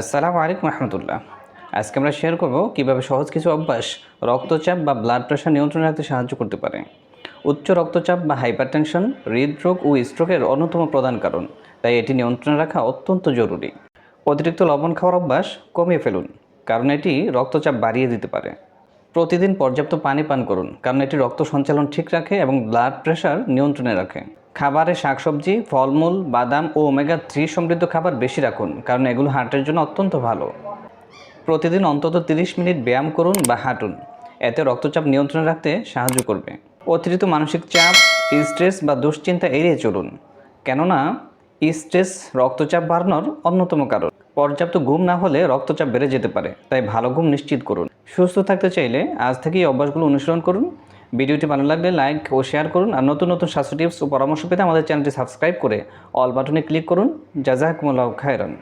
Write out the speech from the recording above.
আসসালামু আলাইকুম রহমতুল্লাহ। আজকে আমরা শেয়ার করব কীভাবে সহজ কিছু অভ্যাস রক্তচাপ বা ব্লাড প্রেশার নিয়ন্ত্রণে রাখতে সাহায্য করতে পারে। উচ্চ রক্তচাপ বা হাইপারটেনশন হৃদরোগ ও স্ট্রোকের অন্যতম প্রধান কারণ, তাই এটি নিয়ন্ত্রণে রাখা অত্যন্ত জরুরি। অতিরিক্ত লবণ খাওয়ার অভ্যাস কমিয়ে ফেলুন, কারণ এটি রক্তচাপ বাড়িয়ে দিতে পারে। প্রতিদিন পর্যাপ্ত পানি পান করুন, কারণ এটি রক্ত সঞ্চালন ঠিক রাখে এবং ব্লাড প্রেশার নিয়ন্ত্রণে রাখে। খাবারে শাকসবজি, ফলমূল, বাদাম ও ওমেগা থ্রি সমৃদ্ধ খাবার বেশি রাখুন, কারণ এগুলো হার্টের জন্য অত্যন্ত ভালো। প্রতিদিন অন্তত 30 মিনিট ব্যায়াম করুন বা হাঁটুন। এতে রক্তচাপ নিয়ন্ত্রণে রাখতে সাহায্য করবে। অতিরিক্ত মানসিক চাপ স্ট্রেস বা দুশ্চিন্তা এড়িয়ে চলুন। কেননা স্ট্রেস রক্তচাপ বাড়ানোর অন্যতম কারণ। পর্যাপ্ত ঘুম না হলে রক্তচাপ বেড়ে যেতে পারে, তাই ভালো ঘুম নিশ্চিত করুন। সুস্থ থাকতে চাইলে আজ থেকেই অভ্যাসগুলো অনুসরণ করুন। ভিডিওটি ভালো লাগলে লাইক ও শেয়ার করুন আর নতুন নতুন স্বাস্থ্য টিপস ও পরামর্শ পেতে আমাদের চ্যানেলটি সাবস্ক্রাইব করে অল বাটনে ক্লিক করুন। জাজাকুমুল্লাহ খায়রান।